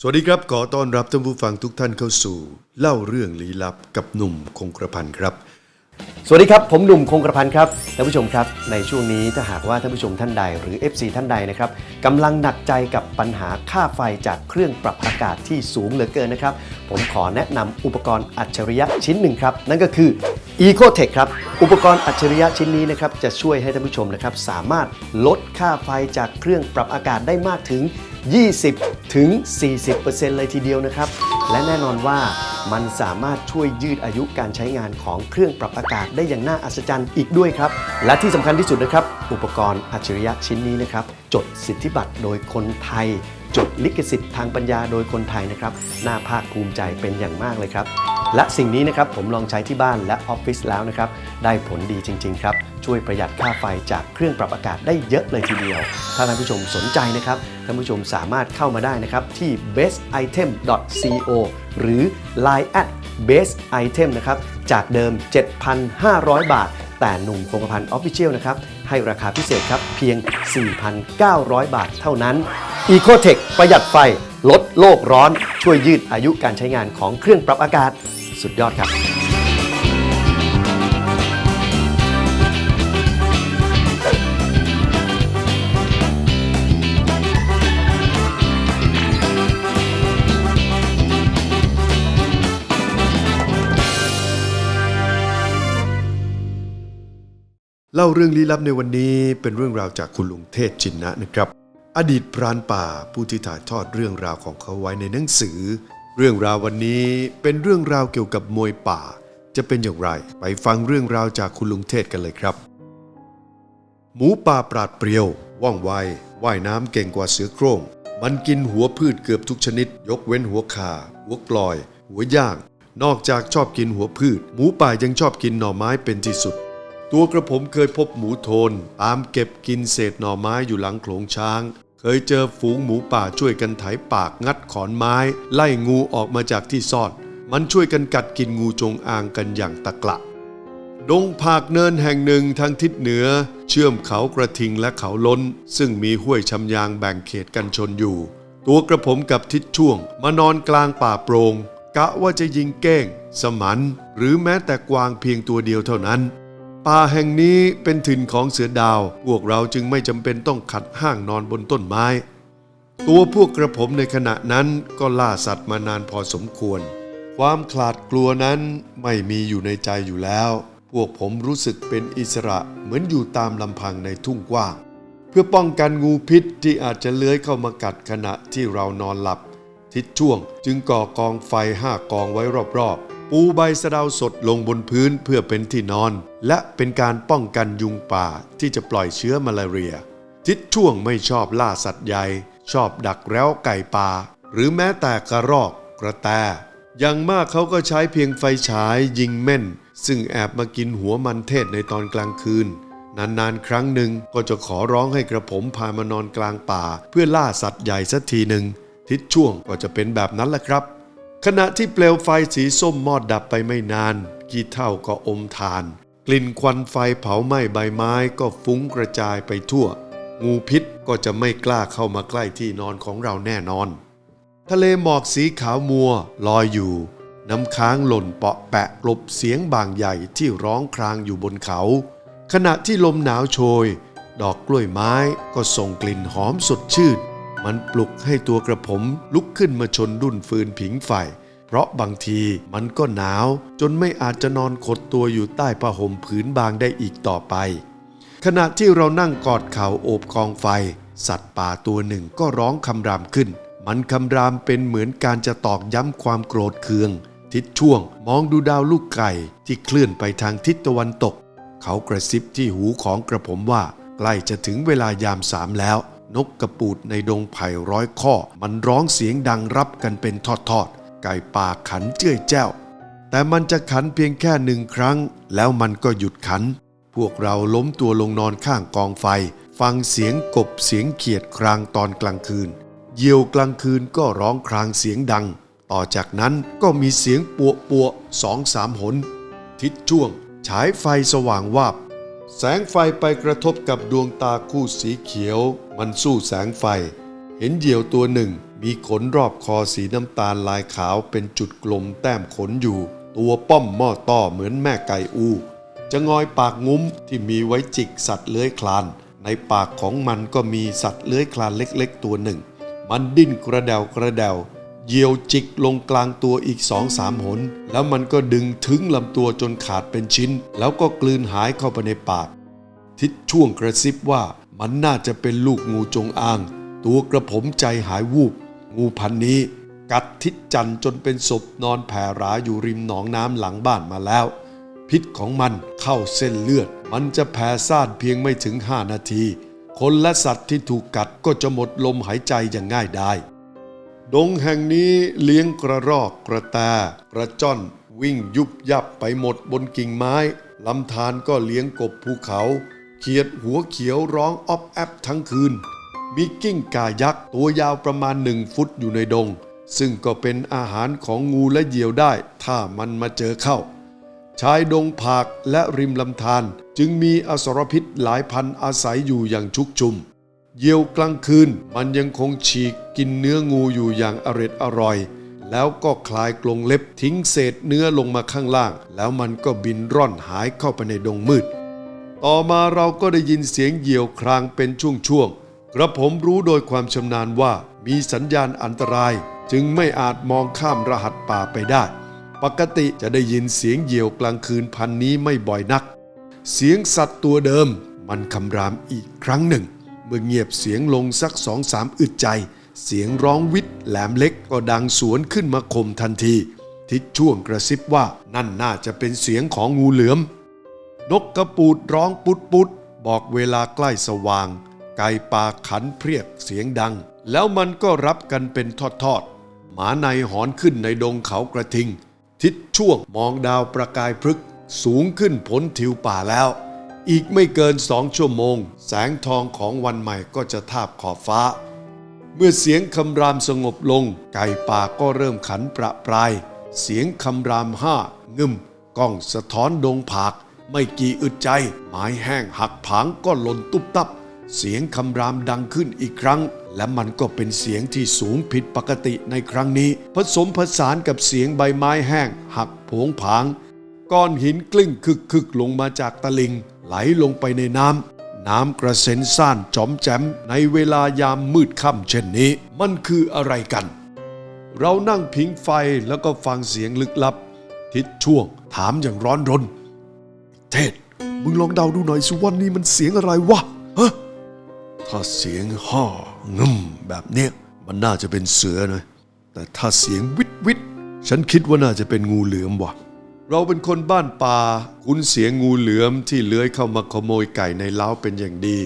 สวัสดีครับ ขอต้อนรับท่านผู้ฟังทุกท่านเข้าสู่ เล่าเรื่องลี้ลับกับหนุ่มคงกระพันครับ สวัสดีครับ ผมหนุ่มคงกระพันครับท่านผู้ชมครับในช่วงนี้ถ้าหากว่าท่านผู้ชมท่านใดหรือ FC ท่านใดนะครับกำลังหนักใจกับปัญหาค่าไฟจากเครื่องปรับอากาศที่สูงเหลือเกินนะครับ ผมขอแนะนำอุปกรณ์อัจฉริยะชิ้นหนึ่งครับ นั่นก็คือ EcoTech ครับ อุปกรณ์อัจฉริยะชิ้นนี้นะครับจะช่วยให้ท่านผู้ชมนะครับสามารถลดค่าไฟจากเครื่องปรับอากาศได้มากถึง 20 ถึง 40%เลยทีเดียวนะครับ และแน่นอนว่ามันสามารถช่วยยืดอายุการใช้งานของเครื่องปรับอากาศได้อย่างน่าอัศจรรย์อีกด้วยครับ และที่สำคัญที่สุดนะครับ อุปกรณ์อัจฉริยะชิ้นนี้นะครับ จดสิทธิบัตรโดยคนไทย จดลิขสิทธิ์ทางปัญญาโดยคนไทยนะครับน่าภาคภูมิใจเป็นอย่างมากเลยครับ และสิ่งนี้นะครับผมลองใช้ที่บ้านและออฟฟิศแล้วนะครับ ได้ผลดีจริง ๆ ครับ ช่วยประหยัดค่าไฟจากเครื่องปรับอากาศได้เยอะเลยทีเดียว ถ้าท่านผู้ชมสนใจนะครับท่านผู้ชมสามารถเข้ามาได้นะครับที่ bestitem.co หรือ line at bestitem นะครับจากเดิม 7,500 บาท แต่หนุ่มคงกระพันออฟฟิเชียลนะครับให้ราคาพิเศษครับเพียง 4,900 บาทเท่านั้น Ecotech ประหยัดไฟ ลดโลกร้อน ช่วยยืดอายุการใช้งานของเครื่องปรับอากาศ สุดยอดครับ เล่าเรื่องลี้ลับในวันนี้เป็นเรื่องราวจากคุณลุงเทศจินนะนะครับ อดีตพรานป่าผู้ที่ถ่ายทอดเรื่องราวของเขาไว้ในหนังสือ เรื่องราววันนี้เป็นเรื่องราวเกี่ยวกับมวยป่า จะเป็นอย่างไร ไปฟังเรื่องราวจากคุณลุงเทศกันเลยครับ หมูป่าปราดเปรียวว่องไวว่ายน้ำเก่งกว่าเสือโคร่ง มันกินหัวพืชเกือบทุกชนิด ยกเว้นหัวขาหัวกลอย หัวย่าง นอกจากชอบกินหัวพืช หมูป่ายังชอบกินหน่อไม้เป็นที่สุด ตัวกระผมเคยพบหมูโทน ตามเก็บกินเศษหน่อไม้อยู่หลังโขลงช้าง เคยเจอฝูงหมูป่าช่วยกันไถปากงัดขอนไม้ ไล่งูออกมาจากที่ซ่อน มันช่วยกันกัดกินงูจงอางกันอย่างตะกละดงผากเนินแห่งหนึ่งทางทิศเหนือ เชื่อมเขากระทิงและเขาล้น ซึ่งมีห้วยชำยางแบ่งเขตกันชนอยู่ ตัวกระผมกับทิศช่วง มานอนกลางป่าโปรงกะว่าจะยิงเก้ง สมันหรือแม้แต่กวางเพียงตัวเดียวเท่านั้น ป่าแห่งนี้เป็นถิ่นของเสือดาว พวกเราจึงไม่จำเป็นต้องขัดห้างนอนบนต้นไม้ ตัวพวกกระผมในขณะนั้นก็ล่าสัตว์มานานพอสมควร ความขลาดกลัวนั้นไม่มีอยู่ในใจอยู่แล้ว พวกผมรู้สึกเป็นอิสระเหมือนอยู่ตามลำพังในทุ่งกว้าง เพื่อป้องกันงูพิษที่อาจจะเลื้อยเข้ามากัดขณะที่เรานอนหลับ ทิศช่วงจึงก่อกองไฟห้ากองไว้รอบๆ ปูใบสะเดาสดลงบนพื้นเพื่อเป็นที่นอน และเป็นการป้องกันยุงป่าที่จะปล่อยเชื้อมาลาเรีย ทิศช่วงไม่ชอบล่าสัตว์ใหญ่ ชอบดักแร้วไก่ป่า หรือแม้แต่กระรอกกระแตอย่างมากเขาก็ใช้เพียงไฟฉายยิงเม่น ซึ่งแอบมากินหัวมันเทศในตอนกลางคืน นานๆ ครั้งหนึ่งก็จะขอร้องให้กระผมพามานอนกลางป่า เพื่อล่าสัตว์ใหญ่สักทีหนึ่งทิศช่วงก็จะเป็นแบบนั้นแหละครับ ขณะที่เปลวไฟสีส้มมอดดับไปไม่นานกี่เท่าก็อมทาน กลิ่นควันไฟเผาไหม้ใบไม้ก็ฟุ้งกระจายไปทั่ว งูพิษก็จะไม่กล้าเข้ามาใกล้ที่นอนของเราแน่นอน ทะเลหมอกสีขาวมัวลอยอยู่ น้ำค้างหล่นเปาะแปะกลบเสียงบางใหญ่ที่ร้องครางอยู่บนเขา ขณะที่ลมหนาวโชย ดอกกล้วยไม้ก็ส่งกลิ่นหอมสดชื่น มันปลุกให้ตัวกระผมลุกขึ้นมาชนดุนฟืนผิงไฟ เพราะบางทีมันก็หนาว จนไม่อาจจะนอนขดตัวอยู่ใต้ผ้าห่มผืนบางได้อีกต่อไป ขณะที่เรานั่งกอดเข่าโอบกองไฟ สัตว์ป่าตัวหนึ่งก็ร้องคำรามขึ้น มันคำรามเป็นเหมือนการจะตอกย้ำความโกรธเคือง ทิศช่วงมองดูดาวลูกไก่ที่เคลื่อนไปทางทิศตะวันตก เขากระซิบที่หูของกระผมว่าใกล้จะถึงเวลายามสามแล้ว นกกระปูดในดงไผ่ร้อยข้อ มันร้องเสียงดังรับกันเป็นทอดๆ ไก่ป่าขันเจ้ยแจ้ว แต่มันจะขันเพียงแค่หนึ่งครั้ง แล้วมันก็หยุดขัน พวกเราล้มตัวลงนอนข้างกองไฟ ฟังเสียงกบเสียงเขียดครางตอนกลางคืน เยี่ยวกลางคืนก็ร้องครางเสียงดัง ต่อจากนั้นก็มีเสียงปัวปัวสองสามหน ทิศช่วง ฉายไฟสว่างวาบ แสงไฟไปกระทบกับดวงตาคู่สีเขียว มันสู้แสงไฟ เห็นเหยี่ยวตัวหนึ่ง มีขนรอบคอสีน้ำตาลลายขาวเป็นจุดกลมแต้มขนอยู่ ตัวป้อมหม้อต้อเหมือนแม่ไก่อูจะงอยปากงุ้มที่มีไว้จิกสัตว์เลื้อยคลาน ในปากของมันก็มีสัตว์เลื้อยคลานเล็กๆ ตัวหนึ่ง มันดิ้นกระเดวกระเดว เหยี่ยวจิกลงกลางตัวอีกสองสามหน แล้วมันก็ดึงถึงลำตัวจนขาดเป็นชิ้น แล้วก็กลืนหายเข้าไปในปาก ทิศช่วงกระซิบว่ามันน่าจะเป็นลูกงูจงอาง ตัวกระผมใจหายวูบ งูพันนี้ กัดทิศจันจนเป็นศพนอนแผ่ราอยู่ริมหนองน้ำหลังบ้านมาแล้ว พิษของมันเข้าเส้นเลือด มันจะแผ่ซ่านเพียงไม่ถึง5นาที คนและสัตว์ที่ถูกกัดก็จะหมดลมหายใจอย่างง่ายดาย ดงแห่งนี้เลี้ยงกระรอกกระแตกระจ้อนวิ่งยุบยับไปหมดบนกิ่งไม้ลำธารก็เลี้ยงกบภูเขา เขียดหัวเขียวร้องออบแอบทั้งคืน มีกิ้งก่ายักษ์ตัวยาวประมาณหนึ่งฟุตอยู่ในดง ซึ่งก็เป็นอาหารของงูและเหยี่ยวได้ ถ้ามันมาเจอเข้า ชายดงผากและริมลำธารจึงมีอสรพิษหลายพันอาศัยอยู่อย่างชุกชุม เหยี่ยวกลางคืน มันยังคงฉีกกินเนื้องูอยู่อย่างอร็ดอร่อย แล้วก็คลายกรงเล็บทิ้งเศษเนื้อลงมาข้างล่าง แล้วมันก็บินร่อนหายเข้าไปในดงมืด ต่อมาเราก็ได้ยินเสียงเหยี่ยวครางเป็นช่วงๆกระผมรู้โดยความชำนาญว่ามีสัญญาณอันตราย จึงไม่อาจมองข้ามรหัสป่าไปได้ ปกติจะได้ยินเสียงเหยี่ยวกลางคืนพันนี้ไม่บ่อยนัก เสียงสัตว์ตัวเดิม มันคำรามอีกครั้งหนึ่ง เมื่อเงียบเสียงลงสักสองสามอึดใจ เสียงร้องวิทย์แหลมเล็กก็ดังสวนขึ้นมาข่มทันที ทิศช่วงกระซิบว่านั่นน่าจะเป็นเสียงของงูเหลือม นกกระปูดร้องปุดปุดบอกเวลาใกล้สว่าง ไก่ป่าขันเพรียกเสียงดัง แล้วมันก็รับกันเป็นทอดๆหมาในหอนขึ้นในดงเขากระทิง ทิศช่วงมองดาวประกายพฤกสูงขึ้นพ้นทิวป่าแล้ว อีกไม่เกินสองชั่วโมง แสงทองของวันใหม่ก็จะทาบขอบฟ้า เมื่อเสียงคำรามสงบลง ไก่ป่าก็เริ่มขันประปราย เสียงคำรามห้างึมก้องสะท้อนดงผาก ไม่กี่อึดใจ ไม้แห้งหักผางก็หล่นตุบตับ เสียงคำรามดังขึ้นอีกครั้ง และมันก็เป็นเสียงที่สูงผิดปกติในครั้งนี้ ผสมผสานกับเสียงใบไม้แห้ง หักผงผาง ก้อนหินกลิ้งคึกคึกลงมาจากตะลิง ไหลลงไปในน้ำ น้ำกระเซ็นซ่านจอมแจมในเวลายามมืดค่ำเช่นนี้ มันคืออะไรกัน เรานั่งพิงไฟแล้วก็ฟังเสียงลึกลับ ทิศช่วงถามอย่างร้อนรน เทศ มึงลองเดาดูหน่อยสิว่านี่มันเสียงอะไรวะฮะถ้าเสียงห่องึมแบบเนี้ยมันน่าจะเป็นเสือนะแต่ถ้าเสียงวิดวิดฉันคิดว่าน่าจะเป็นงูเหลือมว่ะ เราเป็นคนบ้านป่าคุ้นเสียงงูเหลือมที่เลื้อยเข้ามาขโมยไก่ในเล้าเป็นอย่างดี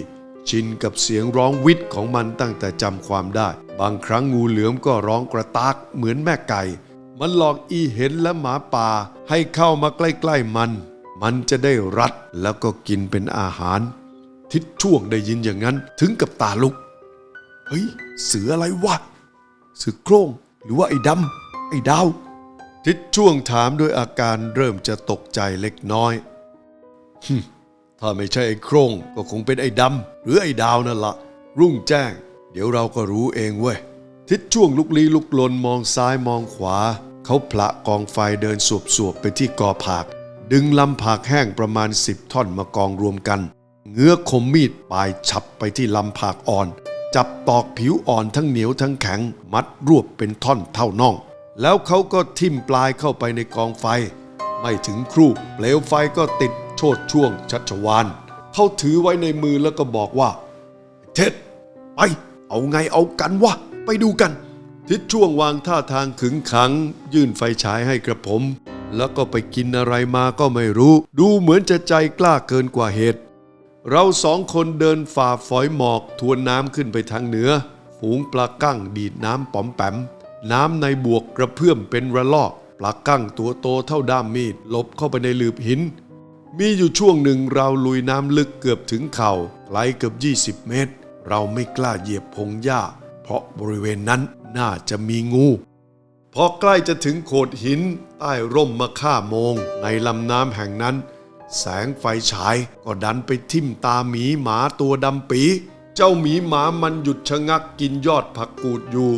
ชินกับเสียงร้องวิทของมันตั้งแต่จำความได้ บางครั้งงูเหลือมก็ร้องกระตากเหมือนแม่ไก่ มันหลอกอีเห็นและหมาป่าให้เข้ามาใกล้ๆมัน มันจะได้รัดแล้วก็กินเป็นอาหาร ทิศช่วงได้ยินอย่างนั้นถึงกับตาลุก เฮ้ย เสืออะไรวะเสือโคร่งหรือว่าไอ้ดำไอ้ดาว ทิศช่วงถามด้วยอาการเริ่มจะตกใจเล็กน้อยถ้าไม่ใช่ไอ้โครงก็คงเป็นไอ้ดำหรือไอ้ดาวนั่นละรุ่งแจ้ง เดี๋ยวเราก็รู้เองเว้ย ทิศช่วงลุกลี้ลุกลนมองซ้ายมองขวา เขาพละกองไฟเดินสวบๆไปที่กอผัก ดึงลำผักแห้งประมาณสิบท่อนมากองรวมกัน เงื้อคมมีดปลายฉับไปที่ลำผักอ่อน จับตอกผิวอ่อนทั้งเหนียวทั้งแข็ง มัดรวบเป็นท่อนเท่าน่อง แล้วเขาก็ทิ่มปลายเข้าไปในกองไฟ ไม่ถึงครู่เปลวไฟก็ติดโชดช่วงชัชวานเขาถือไว้ในมือแล้วก็บอกว่า เท็ดไปเอาไงเอากันวะไปดูกัน ทิศช่วงวางท่าทางขึงขัง ยื่นไฟฉายให้กระผม แล้วก็ไปกินอะไรมาก็ไม่รู้ ดูเหมือนจะใจกล้าเกินกว่าเหตุ เราสองคนเดินฝ่าฝอยหมอกทวนน้ำขึ้นไปทางเหนือฝูงปลากั้งดีดน้ำป๋อมแปม น้ำในบวกกระเพื่อมเป็นระลอกปลากั้งตัวโตเท่าด้ามมีดหลบเข้าไปในหลืบหิน มีอยู่ช่วงหนึ่งเราลุยน้ำลึกเกือบถึงเข่าไกลเกือบ 20 เมตร เราไม่กล้าเหยียบพงหญ้า เพราะบริเวณนั้นน่าจะมีงูพอใกล้จะถึงโขดหินใต้ร่มมะค่าโมง ในลำน้ำแห่งนั้น แสงไฟฉายก็ดันไปทิ่มตาหมีหมาตัวดำปี เจ้าหมีหมามันหยุดชะงักกินยอดผักกูดอยู่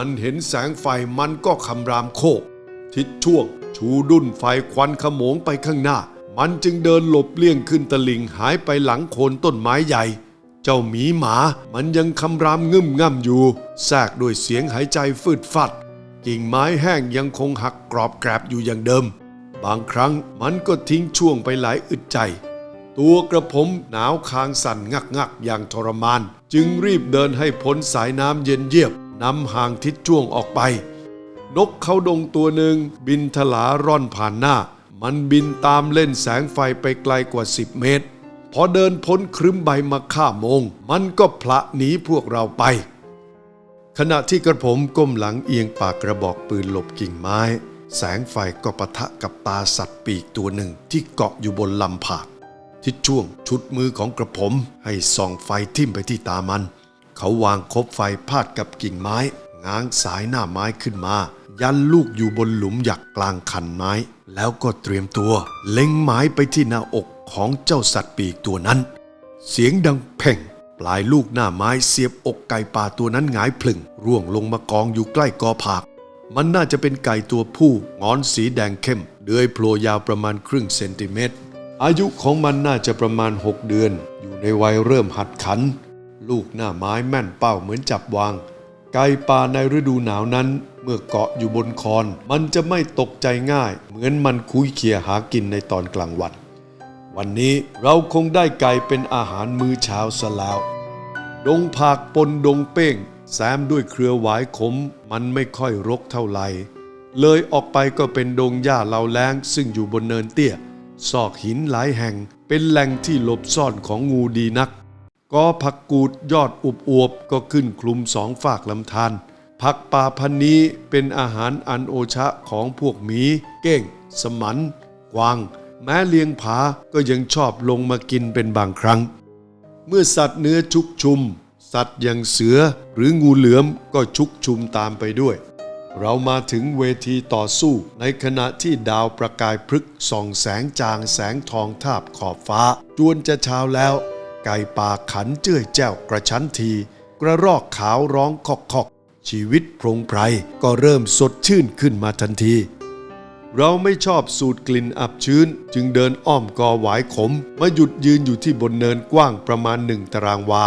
มันเห็นแสงไฟมันก็คำรามโคก ทิศช่วง ชูดุ้นไฟควันขโมงไปข้างหน้า มันจึงเดินหลบเลี่ยงขึ้นตะลิงหายไปหลังโคนต้นไม้ใหญ่ เจ้าหมีหมามันยังคำรามงึมง่ำอยู่แทรกด้วยเสียงหายใจฟืดฟัดกิ่งไม้แห้งยังคงหักกรอบแกรบอยู่อย่างเดิม บางครั้งมันก็ทิ้งช่วงไปหลายอึดใจ ตัวกระผมหนาวคางสั่นงักงักอย่างทรมาน จึงรีบเดินให้พ้นสายน้ำเย็นเยียบ นำห่างทิศจ้วงออกไป นกเขาดงตัวหนึ่งบินทลาร่อนผ่านหน้า มันบินตามเล่นแสงไฟไปไกลกว่า 10 เมตร พอเดินพ้นครึ้มใบมาฆ่ามง มันก็พละหนีพวกเราไป ขณะที่กระผมก้มหลังเอียงปากกระบอกปืนหลบกิ่งไม้ แสงไฟก็ปะทะกับตาสัตว์ปีกตัวหนึ่งที่เกาะอยู่บนลำผาทิศช่วงชุดมือของกระผมให้ส่องไฟทิ่มไปที่ตามัน เขาวางคบไฟพาดกับกิ่งไม้ ง้างสายหน้าไม้ขึ้นมา ยันลูกอยู่บนหลุมหยักกลางคันไม้ แล้วก็เตรียมตัว เล็งไม้ไปที่หน้าอกของเจ้าสัตว์ปีกตัวนั้น เสียงดังเพ่ง ปลายลูกหน้าไม้เสียบอกไก่ป่าตัวนั้นหงายพลึง ร่วงลงมากองอยู่ใกล้กอผักมันน่าจะเป็นไก่ตัวผู้งอนสีแดงเข้มเดือยโผล่ยาวประมาณครึ่งเซนติเมตร อายุของมันน่าจะประมาณ 6 เดือน อยู่ในวัยเริ่มหัดขัน ลูกหน้าไม้แม่นเป้าเหมือนจับวาง ไก่ป่าในฤดูหนาวนั้น เมื่อเกาะอยู่บนคอน มันจะไม่ตกใจง่าย เหมือนมันคุยเคียหากินในตอนกลางวัน วันนี้เราคงได้ไก่เป็นอาหารมื้อเช้าซะแล้ว ดงผักปนดงเป้ง แซมด้วยเครือหวายขม มันไม่ค่อยรกเท่าไหร่เลยออกไปก็เป็นดงหญ้าเหลาแล้งซึ่งอยู่บนเนินเตี้ยซอกหินหลายแห่งเป็นแหล่งที่หลบซ่อนของงูดีนัก กอผักกูดยอดอุบอวบก็ขึ้นคลุมสองฝากลำธารผักป่าพันนี้เป็นอาหารอันโอชะของพวกหมี เก้ง สมัน กวาง แม้เลียงผาก็ยังชอบลงมากินเป็นบางครั้ง เมื่อสัตว์เนื้อชุกชุม สัตว์อย่างเสือหรืองูเหลือมก็ชุกชุมตามไปด้วย เรามาถึงเวทีต่อสู้ในขณะที่ดาวประกายพฤกส่องแสงจางแสงทองทาบขอบฟ้า จวนจะเช้าแล้ว ไก่ป่าขันเจ้ยแจ้วกระชั้นที กระรอกขาวร้องคอกคอกๆชีวิตพรงไพรก็เริ่มสดชื่นขึ้นมาทันที เราไม่ชอบสูดกลิ่นอับชื้น จึงเดินอ้อมกอหวายขม มาหยุดยืนอยู่ที่บนเนินกว้างประมาณหนึ่งตารางวา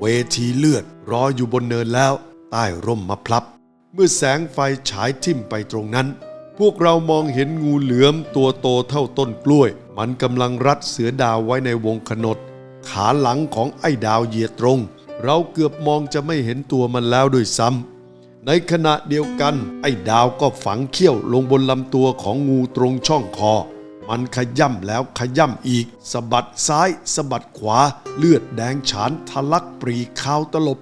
เวทีเลือดรออยู่บนเนินแล้ว ใต้ร่มมะพร้าวเมื่อแสงไฟฉายทิ่มไปตรงนั้น พวกเรามองเห็นงูเหลือมตัวโตเท่าต้นกล้วย มันกำลังรัดเสือดาวไว้ในวงขนด ขาหลังของไอ้ดาวเหยียดตรง เราเกือบมองจะไม่เห็นตัวมันแล้วด้วยซ้ำในขณะเดียวกัน ไอ้ดาวก็ฝังเขี้ยวลงบนลำตัวของงูตรงช่องคอ มันขย่ำแล้วขย่ำอีกสะบัดซ้ายสะบัดขวา เลือดแดงฉานทะลักปรีขาวตลบ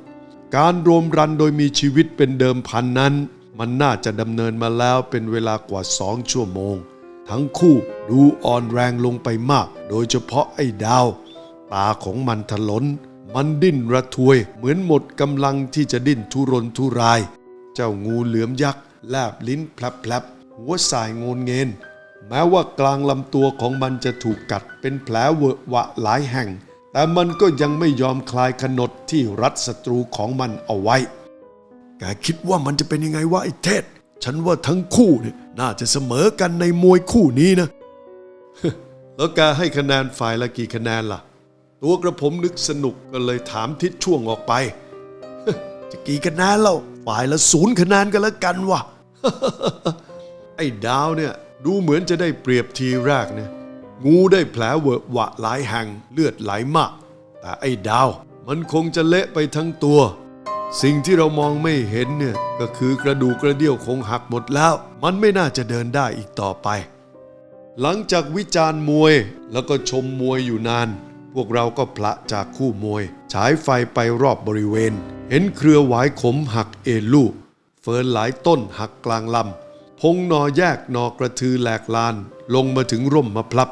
การรวมรันโดยมีชีวิตเป็นเดิมพันนั้น มันน่าจะดำเนินมาแล้วเป็นเวลากว่าสองชั่วโมง ทั้งคู่ดูอ่อนแรงลงไปมาก โดยเฉพาะไอ้ดาว ตาของมันถลน มันดิ้นระทวย เหมือนหมดกำลังที่จะดิ้นทุรนทุราย เจ้างูเหลือมยักษ์แลบลิ้นแผลบๆหัวสายงนเงินแม้ว่ากลางลำตัวของมันจะถูกกัดเป็นแผลเวอะหวะหลายแห่ง แต่มันก็ยังไม่ยอมคลายขนดที่รัดศัตรูของมันเอาไว้ แกคิดว่ามันจะเป็นยังไงวะไอ้เทศ ฉันว่าทั้งคู่เนี่ยน่าจะเสมอกันในมวยคู่นี้นะแล้วแกให้คะแนนฝ่ายละกี่คะแนนล่ะ ตัวกระผมนึกสนุกก็เลยถามทิศช่วงออกไป จะกี่คะแนนเล่าฝ่ายละศูนย์คะแนนกันแล้วกันวะไอ้ดาวเนี่ยดูเหมือนจะได้เปรียบทีแรกเนี่ยงูได้แผลเวอะหวะหลายแห่งเลือดไหลมาก แต่ไอ้ดาวมันคงจะเละไปทั้งตัว สิ่งที่เรามองไม่เห็นเนี่ยก็คือกระดูกกระเดี่ยวคงหักหมดแล้ว มันไม่น่าจะเดินได้อีกต่อไป หลังจากวิจารณ์มวยแล้วก็ชมมวยอยู่นาน วกเราก็พละจากคู่มวย ฉายไฟไปรอบบริเวณ เห็นเครือหวายขมหักเอลูกเฟิร์นหลายต้นหักกลางลำพงหนอแยกหนอกระทือแหลกลาน ลงมาถึงร่มมะพร้าว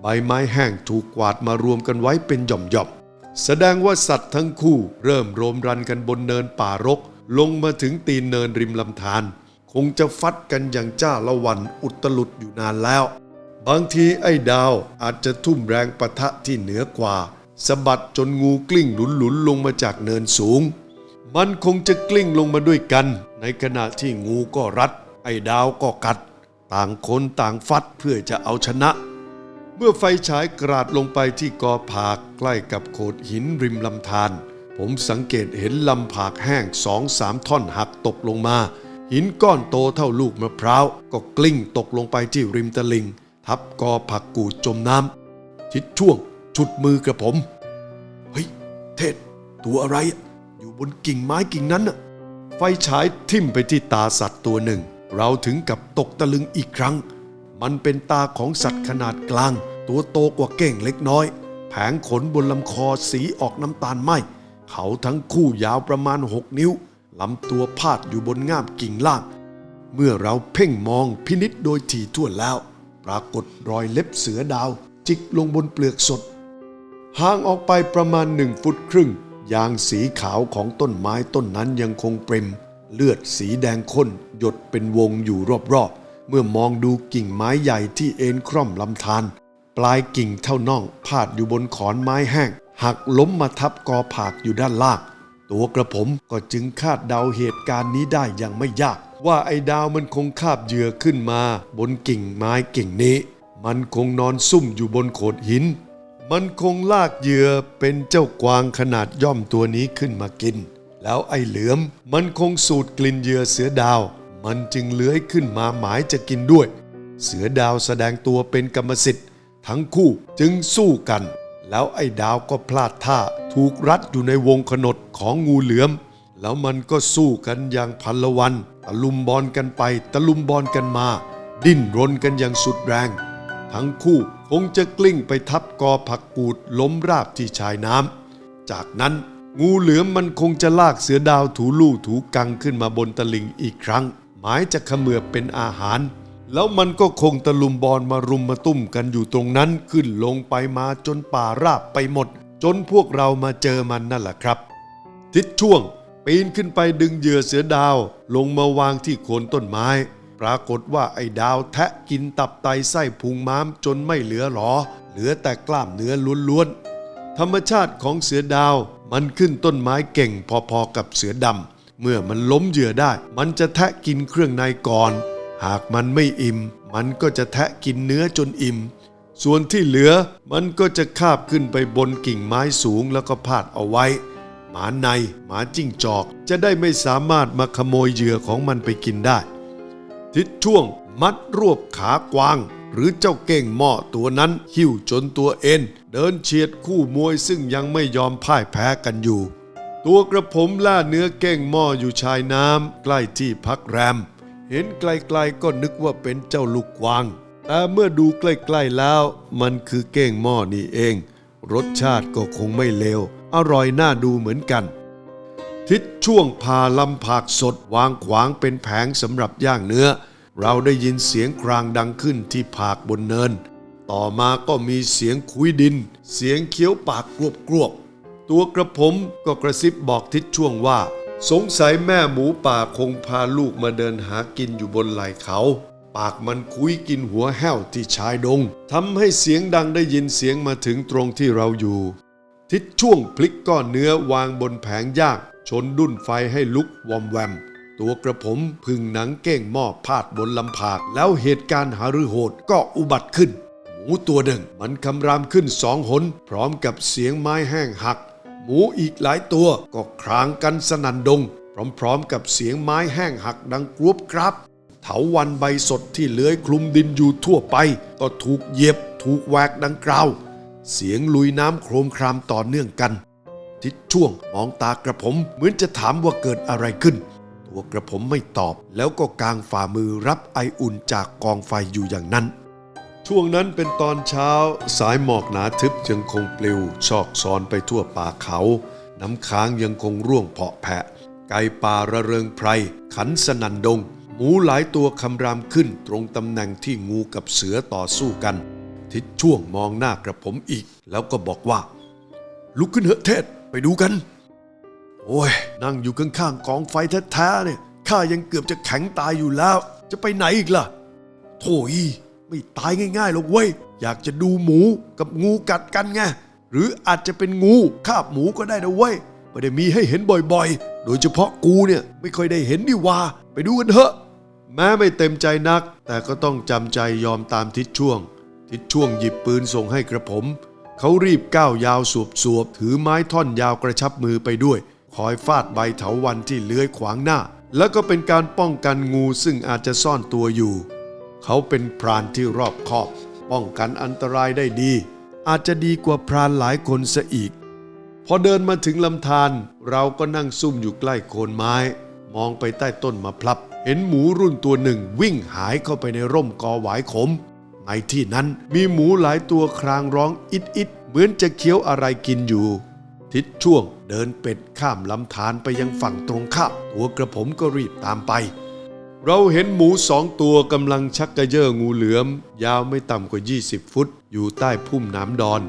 ใบไม้แห้งถูกกวาดมารวมกันไว้เป็นหย่อมๆแสดงว่าสัตว์ทั้งคู่เริ่มโรมรันกันบนเนินป่ารก ลงมาถึงตีนเนินริมลำธารคงจะฟัดกันอย่างจ้าละวันอุตลุดอยู่นานแล้ว บางทีไอ้ดาวอาจจะทุ่มแรงปะทะที่เหนือกว่าสะบัดจนงูกลิ้งหลุนๆลงมาจากเนินสูง มันคงจะกลิ้งลงมาด้วยกัน ในขณะที่งูก็รัด ไอ้ดาวก็กัด ต่างคนต่างฟัดเพื่อจะเอาชนะ เมื่อไฟฉายกราดลงไปที่กอผากใกล้กับโขดหินริมลำธารผมสังเกตเห็นลำผากแห้งสองสามท่อนหักตกลงมา หินก้อนโตเท่าลูกมะพร้าวก็กลิ้งตกลงไปที่ริมตลิ่ง ทับกอผักกูดจมน้ำทิดช่วงฉุดมือกระผม เฮ้ย เทศ ตัวอะไร อยู่บนกิ่งไม้กิ่งนั้นน่ะไฟฉายทิ่มไปที่ตาสัตว์ตัวหนึ่ง เราถึงกับตกตะลึงอีกครั้ง มันเป็นตาของสัตว์ขนาดกลาง ตัวโตกว่าเก่งเล็กน้อย แผงขนบนลำคอสีออกน้ำตาลไหมเขาทั้งคู่ยาวประมาณ6นิ้วลำตัวพาดอยู่บนง่ามกิ่งล่าง เมื่อเราเพ่งมองพินิษโดยถี่ถ้วนแล้ว รากฏรอยเล็บเสือดาว จิกลงบนเปลือกสด ห่างออกไปประมาณหนึ่งฟุตครึ่ง ยางสีขาวของต้นไม้ต้นนั้นยังคงเปรม เลือดสีแดงข้น หยดเป็นวงอยู่รอบๆ เมื่อมองดูกิ่งไม้ใหญ่ที่เอ็นคร่อมลำธารปลายกิ่งเท่าน่องพาดอยู่บนขอนไม้แห้ง หักล้มมาทับกอผากอยู่ด้านล่าง ตัวกระผมก็จึงคาดเดาเหตุการณ์นี้ได้อย่างไม่ยาก ว่าไอ้ดาวมันคงคาบเหยื่อขึ้นมา บนกิ่งไม้กิ่งนี้ มันคงนอนซุ่มอยู่บนโขดหิน มันคงลากเหยื่อเป็นเจ้ากวางขนาดย่อมตัวนี้ขึ้นมากิน แล้วไอ้เหลือมมันคงสูดกลิ่นเหยื่อเสือดาว มันจึงเลื้อยขึ้นมาหมายจะกินด้วย เสือดาวแสดงตัวเป็นกรรมสิทธิ์ ทั้งคู่จึงสู้กัน แล้วไอ้ดาวก็พลาดท่าถูกรัดอยู่ในวงขนดของงูเหลือมแล้วมันก็สู้กันอย่างพันละวัน ตะลุมบอลกันไปตะลุมบอลกันมา ดิ้นรนกันอย่างสุดแรง ทั้งคู่คงจะกลิ้งไปทับกอผักกูดล้มราบที่ชายน้ำจากนั้นงูเหลือมมันคงจะลากเสือดาวถูลู่ถูกังขึ้นมาบนตลิ่งอีกครั้ง หมายจะขมือบเป็นอาหาร แล้วมันก็คงตะลุมบอลมารุมมาตุ้มกันอยู่ตรงนั้นขึ้นลงไปมาจนป่าราบไปหมด จนพวกเรามาเจอมันนั่นแหละครับ ทิศช่วง ปีนขึ้นไปดึงเหยื่อเสือดาว ลงมาวางที่โคนต้นไม้ ปรากฏว่าไอ้ดาวแทะกินตับไตไส้พุงม้ามจนไม่เหลือหรอ เหลือแต่กล้ามเนื้อล้วนๆ ธรรมชาติของเสือดาวมันขึ้นต้นไม้เก่งพอๆกับเสือดำ เมื่อมันล้มเหยื่อได้ มันจะแทะกินเครื่องในก่อน หากมันไม่อิ่ม มันก็จะแทะกินเนื้อจนอิ่ม ส่วนที่เหลือมันก็จะคาบขึ้นไปบนกิ่งไม้สูงแล้วก็พาดเอาไว้ หมาในหมาจิ้งจอกจะได้ไม่สามารถมาขโมยเหยื่อของมันไปกินได้ ทิศช่วงมัดรวบขากวาง หรือเจ้าเก่งหม้อตัวนั้นหิ้วจนตัวเอ็น เดินเฉียดคู่มวยซึ่งยังไม่ยอมพ่ายแพ้กันอยู่ ตัวกระผมล่าเนื้อเก้งหม้ออยู่ชายน้ำใกล้ที่พักแรม เห็นไกลๆก็นึกว่าเป็นเจ้าลูกกวาง แต่เมื่อดูใกล้ๆแล้ว มันคือเก้งหม้อนี่เอง รสชาติก็คงไม่เลว อร่อยน่าดูเหมือนกัน ทิศช่วงพาลำผักสดวางขวางเป็นแผงสำหรับย่างเนื้อ เราได้ยินเสียงครางดังขึ้นที่ผากบนเนิน ต่อมาก็มีเสียงคุยดิน เสียงเคี้ยวปากกรวบกรวบๆตัวกระผมก็กระซิบบอกทิศช่วงว่า สงสัยแม่หมูป่าคงพาลูกมาเดินหากินอยู่บนไหล่เขา ปากมันคุยกินหัวแห้วที่ชายดงทำให้เสียงดังได้ยินเสียงมาถึงตรงที่เราอยู่ ทิศช่วงพลิกก้อนเนื้อวางบนแผงย่างชนดุ้นไฟให้ลุกวอมแวม ตัวกระผมพึ่งหนังเก้งหม้อพาดบนลำผาก แล้วเหตุการณ์หารือโหดก็อุบัติขึ้น หมูตัวหนึ่งมันคำรามขึ้นสองหน พร้อมกับเสียงไม้แห้งหัก หมูอีกหลายตัวก็ครางกันสนันดง พร้อมๆกับเสียงไม้แห้งหักดังกรวบกรับเถาวันใบสดที่เลื้อยคลุมดินอยู่ทั่วไป ก็ถูกเหยียบถูกแหวกดังกราว เสียงลุยน้ำโครมครามต่อเนื่องกัน ทิศช่วงมองตากระผมเหมือนจะถามว่าเกิดอะไรขึ้น ตัวกระผมไม่ตอบ แล้วก็กางฝ่ามือรับไออุ่นจากกองไฟอยู่อย่างนั้น ช่วงนั้นเป็นตอนเช้าสายหมอกหนาทึบยังคงปลิวชอกซอนไปทั่วป่าเขา น้ำค้างยังคงร่วงเพาะแผะ ไก่ป่าระเริงไพร ขันสนันดง หมูหลายตัวคำรามขึ้นตรงตำแหน่งที่งูกับเสือต่อสู้กัน ทิศช่วงมองหน้ากระผมอีก แล้วก็บอกว่า ลุกขึ้นเถอะเทศไปดูกัน โอ้ย นั่งอยู่ข้างๆกองไฟแท้ๆเนี่ยข้ายังเกือบจะแข็งตายอยู่แล้ว จะไปไหนอีกล่ะโถ่อีไม่ตายง่ายๆหรอกเว้ย อยากจะดูหมูกับงูกัดกันไงหรืออาจจะเป็นงูคาบหมูก็ได้นะเว้ยไม่ได้มีให้เห็นบ่อยๆ โดยเฉพาะกูเนี่ยไม่ค่อยได้เห็นนี่ว่า ไปดูกันเถอะ แม้ไม่เต็มใจนัก แต่ก็ต้องจำใจยอมตามทิศช่วง ทิศช่วงหยิบปืนส่งให้กระผม เขารีบก้าวยาวสวบสวบๆถือไม้ท่อนยาวกระชับมือไปด้วย คอยฟาดใบเถาวันที่เลื้อยขวางหน้า แล้วก็เป็นการป้องกันงูซึ่งอาจจะซ่อนตัวอยู่ เขาเป็นพรานที่รอบคอบ ป้องกันอันตรายได้ดี อาจจะดีกว่าพรานหลายคนซะอีก พอเดินมาถึงลำธารเราก็นั่งซุ่มอยู่ใกล้โคนไม้ มองไปใต้ต้นมะพร้าวเห็นหมูรุ่นตัวหนึ่งวิ่งหายเข้าไปในร่มกอหวายขม ในที่นั้นมีหมูหลายตัวครางร้องอิดอิดเหมือนจะเคี้ยวอะไรกินอยู่ ทิศช่วงเดินเป็ดข้ามลำธารไปยังฝั่งตรงข้ามตัวกระผมก็รีบตามไป เราเห็นหมูสองตัวกำลังชักกระเยอะงูเหลือม ยาวไม่ต่ำกว่า 20 ฟุต อยู่ใต้พุ่มน้ำดอน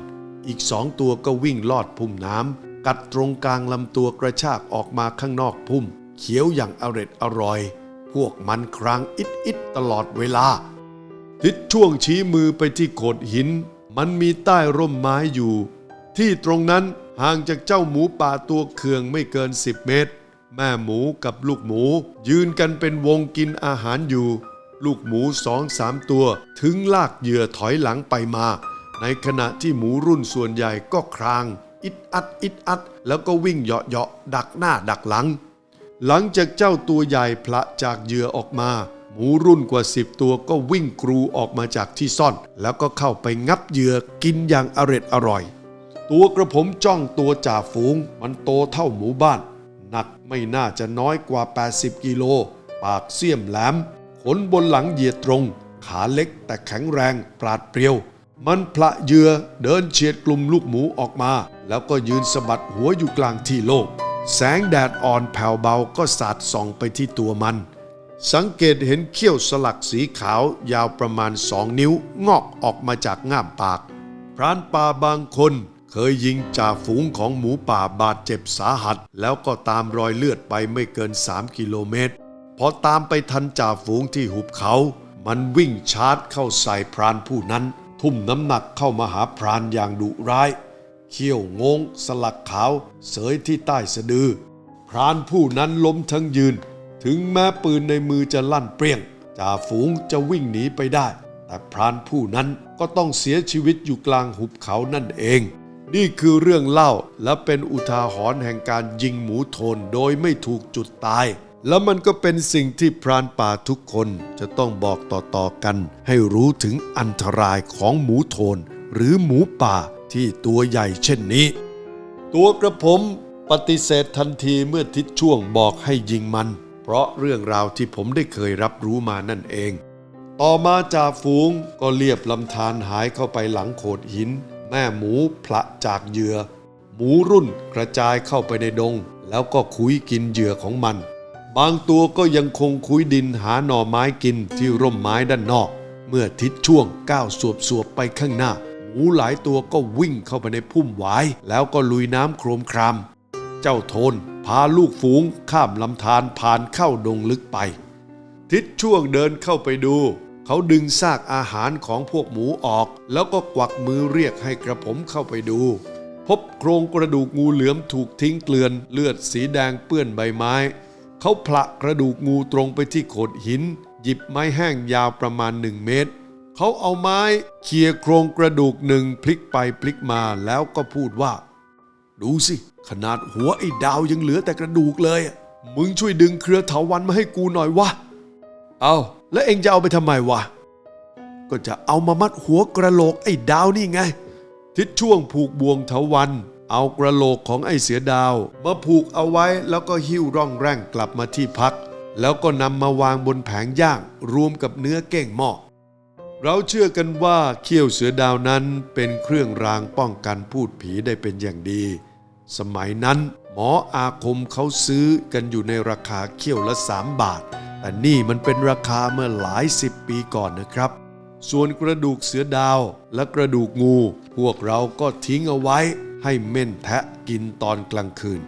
อีกสองตัวก็วิ่งลอดพุ่มน้ำกัดตรงกลางลำตัวกระชากออกมาข้างนอกพุ่มเขียวอย่างอร็ดอร่อย พวกมันครางอิดอิดตลอดเวลา ทิศช่วงชี้มือไปที่โขดหิน มันมีใต้ร่มไม้อยู่ ที่ตรงนั้นห่างจากเจ้าหมูป่าตัวเคืองไม่เกิน10เมตร แม่หมูกับลูกหมู ยืนกันเป็นวงกินอาหารอยู่ ลูกหมูสองสามตัวถึงลากเหยื่อถอยหลังไปมา ในขณะที่หมูรุ่นส่วนใหญ่ก็คราง อิดอัดอิดอัด แล้วก็วิ่งเหาะเหาะดักหน้าดักหลัง หลังจากเจ้าตัวใหญ่พละจากเหยื่อออกมา หมูรุ่นกว่าสิบตัวก็วิ่งกรูออกมาจากที่ซ่อน แล้วก็เข้าไปงับเหยื่อกินอย่างอร็ดอร่อย ตัวกระผมจ้องตัวจ่าฝูง มันโตเท่าหมูบ้าน หนักไม่น่าจะน้อยกว่า 80 กิโล ปากเสี้ยมแหลม ขนบนหลังเหยียดตรง ขาเล็กแต่แข็งแรงปราดเปรียว มันพละเหยื่อเดินเฉียดกลุ่มลูกหมูออกมา แล้วก็ยืนสะบัดหัวอยู่กลางที่โล่งแสงแดดอ่อนแผ่วเบาก็สาดส่องไปที่ตัวมัน สังเกตเห็นเขี้ยวสลักสีขาวยาวประมาณสองนิ้วงอกออกมาจากง่ามปาก พรานป่าบางคนเคยยิงจ่าฝูงของหมูป่าบาดเจ็บสาหัส แล้วก็ตามรอยเลือดไปไม่เกิน 3 กิโลเมตร พอตามไปทันจ่าฝูงที่หุบเขา มันวิ่งชาร์จเข้าใส่พรานผู้นั้น ทุ่มน้ำหนักเข้ามาหาพรานอย่างดุร้าย เขี้ยวงง สลักขาว เสยที่ใต้สะดือ พรานผู้นั้นล้มทั้งยืน ถึงแม้ปืนในมือจะลั่นเปรี้ยงจ่าฝูงจะวิ่งหนีไปได้ แต่พรานผู้นั้นก็ต้องเสียชีวิตอยู่กลางหุบเขานั่นเอง นี่คือเรื่องเล่าและเป็นอุทาหรณ์แห่งการยิงหมูโทนโดยไม่ถูกจุดตาย แล้วมันก็เป็นสิ่งที่พรานป่าทุกคนจะต้องบอกต่อๆกัน ให้รู้ถึงอันตรายของหมูโทน หรือหมูป่าที่ตัวใหญ่เช่นนี้ ตัวกระผมปฏิเสธทันทีเมื่อทิศช่วงบอกให้ยิงมัน ราะเรื่องราวที่ผมได้เคยรับรู้มานั่นเอง ต่อมาจ่าฝูงก็เลียบลำธารหายเข้าไปหลังโขดหิน แม่หมูพละจากเหยื่อ หมูรุ่นกระจายเข้าไปในดง แล้วก็คุยกินเหยื่อของมัน บางตัวก็ยังคงคุยดินหาหน่อไม้กินที่ร่มไม้ด้านนอก เมื่อทิศช่วงก้าวสวบสวบๆไปข้างหน้า หมูหลายตัวก็วิ่งเข้าไปในพุ่มหวาย แล้วก็ลุยน้ำโครมคราม เจ้าโทน พาลูกฝูงข้ามลำธารผ่านเข้าดงลึกไป ทิศช่วงเดินเข้าไปดู เขาดึงซากอาหารของพวกหมูออก แล้วก็กวักมือเรียกให้กระผมเข้าไปดู พบโครงกระดูกงูเหลือมถูกทิ้งเกลื่อนเลือดสีแดงเปื้อนใบไม้ เขาผละกระดูกงูตรงไปที่โขดหิน หยิบไม้แห้งยาวประมาณหนึ่งเมตร เขาเอาไม้เขี่ยโครงกระดูกหนึ่งพลิกไปพลิกมาแล้วก็พูดว่า ดูสิ ขนาดหัวไอ้ดาวยังเหลือแต่กระดูกเลย มึงช่วยดึงเครือเถาวันมาให้กูหน่อยวะ เอาแล้วเองจะเอาไปทำไมวะ ก็จะเอามามัดหัวกระโหลกไอ้ดาวนี่ไง ทิศช่วงผูกบ่วงเถาวัน เอากระโหลกของไอ้เสือดาวมาผูกเอาไว้แล้วก็หิ้วร่องแร่งกลับมาที่พัก แล้วก็นำมาวางบนแผงย่างรวมกับเนื้อเก้งหม้อเราเชื่อกันว่าเขี้ยวเสือดาวนั้นเป็นเครื่องรางป้องกันพูดผีได้เป็นอย่างดี สมัยนั้น หมออาคมเขาซื้อกันอยู่ในราคาเขี้ยวละ 3 บาท แต่นี่มันเป็นราคาเมื่อหลายสิบปีก่อนนะครับ ส่วนกระดูกเสือดาวและกระดูกงู พวกเราก็ทิ้งเอาไว้ให้เม่นแทะกินตอนกลางคืน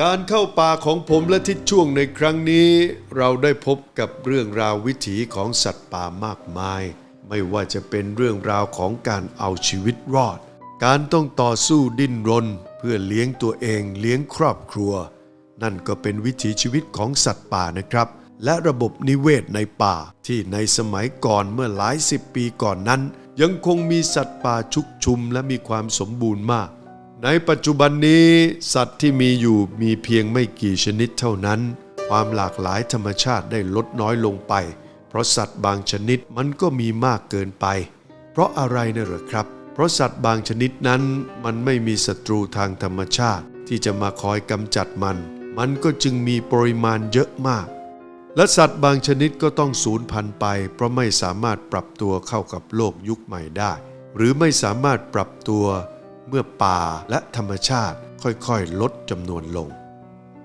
การเข้าป่าของผมและทิศช่วงในครั้งนี้ เราได้พบกับเรื่องราววิถีของสัตว์ป่ามากมาย ไม่ว่าจะเป็นเรื่องราวของการเอาชีวิตรอด การต้องต่อสู้ดิ้นรน เพื่อเลี้ยงตัวเองเลี้ยงครอบครัว นั่นก็เป็นวิถีชีวิตของสัตว์ป่านะครับ และระบบนิเวศในป่าที่ในสมัยก่อนเมื่อหลายสิบปีก่อนนั้น ยังคงมีสัตว์ป่าชุกชุมและมีความสมบูรณ์มาก ในปัจจุบันนี้สัตว์ที่มีอยู่มีเพียงไม่กี่ชนิดเท่านั้น ความหลากหลายธรรมชาติได้ลดน้อยลงไป เพราะสัตว์บางชนิดมันก็มีมากเกินไป เพราะอะไรนะเหรอครับ เพราะสัตว์บางชนิดนั้นมันไม่มีศัตรูทางธรรมชาติ ที่จะมาคอยกำจัดมัน มันก็จึงมีปริมาณเยอะมาก และสัตว์บางชนิดก็ต้องสูญพันธุ์ไป เพราะไม่สามารถปรับตัวเข้ากับโลกยุคใหม่ได้ หรือไม่สามารถปรับตัว เมื่อป่าและธรรมชาติค่อยๆ ลดจำนวนลง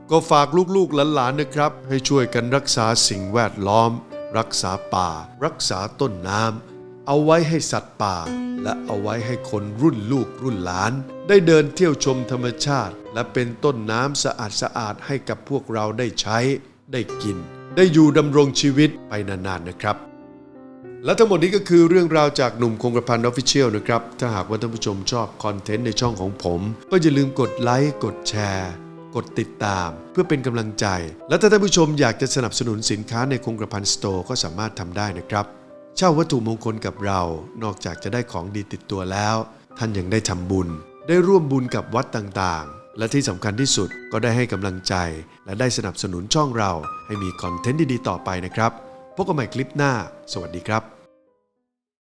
ก็ฝากลูกๆหลานๆนะครับ ให้ช่วยกันรักษาสิ่งแวดล้อม รักษาป่า รักษาต้นน้ำเอาไว้ให้สัตว์ป่า และเอาไว้ให้คนรุ่นลูกรุ่นหลาน ได้เดินเที่ยวชมธรรมชาติ และเป็นต้นน้ำสะอาดๆให้กับพวกเราได้ใช้ ได้กิน ได้อยู่ดำรงชีวิตไปนานๆนะครับ และทั้งหมดนี้ก็คือเรื่องราวจากหนุ่มคงกระพันออฟฟิเชียลนะครับ ถ้าหากว่าท่านผู้ชมชอบคอนเทนต์ในช่องของผม ก็อย่าลืมกดไลค์กดแชร์กดติดตามเพื่อเป็นกำลังใจ และถ้าท่านผู้ชมอยากจะสนับสนุนสินค้าในคงกระพันสโตร์ก็สามารถทำได้นะครับ เช่าวัตถุมงคลกับเรานอกจากจะได้ของดีติดตัวแล้ว ท่านยังได้ทำบุญ ได้ร่วมบุญกับวัดต่างๆ และที่สำคัญที่สุดก็ได้ให้กำลังใจ และได้สนับสนุนช่องเราให้มีคอนเทนต์ดีๆต่อไปนะครับพบกันใหม่คลิปหน้า สวัสดีครับ